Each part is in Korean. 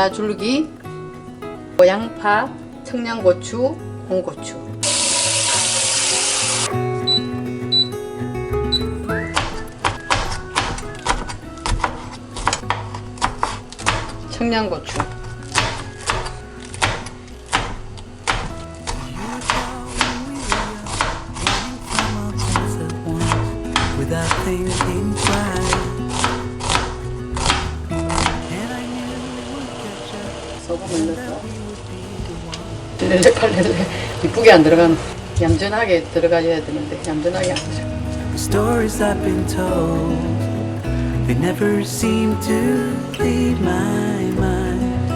복마 줄기, 양파, 청양고추, 홍고추. 청양고추. 소금을 넣어서 렐레 팔렐레 이쁘게 안 들어가는 얌전하게 들어가야 되는데 얌전하게 안. The stories I've been told, they never seem to leave my mind.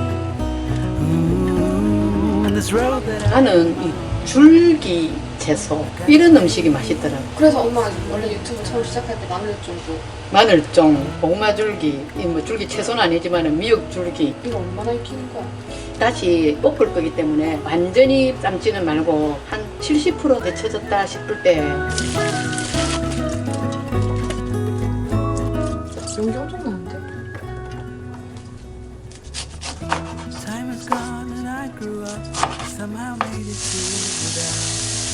Ooh, and this road that I 나는 이 줄기 채소 이런 음식이 맛있더라고. 그래서 엄마 원래 유튜브 처음 시작할 때 마늘 좀도 마늘종, 복마 줄기, 이뭐 줄기 채소는 아니지만 미역 줄기 이거 얼마나 익히는 거야? 다시 볶을 거기 때문에 완전히 삶지는 말고 한 70% 데쳐졌다 싶을 때 연기 엄청 나는데? Time is gone and I grew up. Somehow made it through without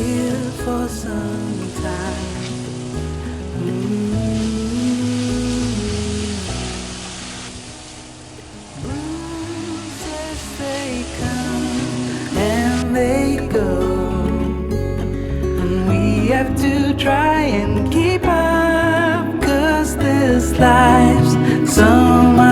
go, and we have to try and keep up, 'cause this life's some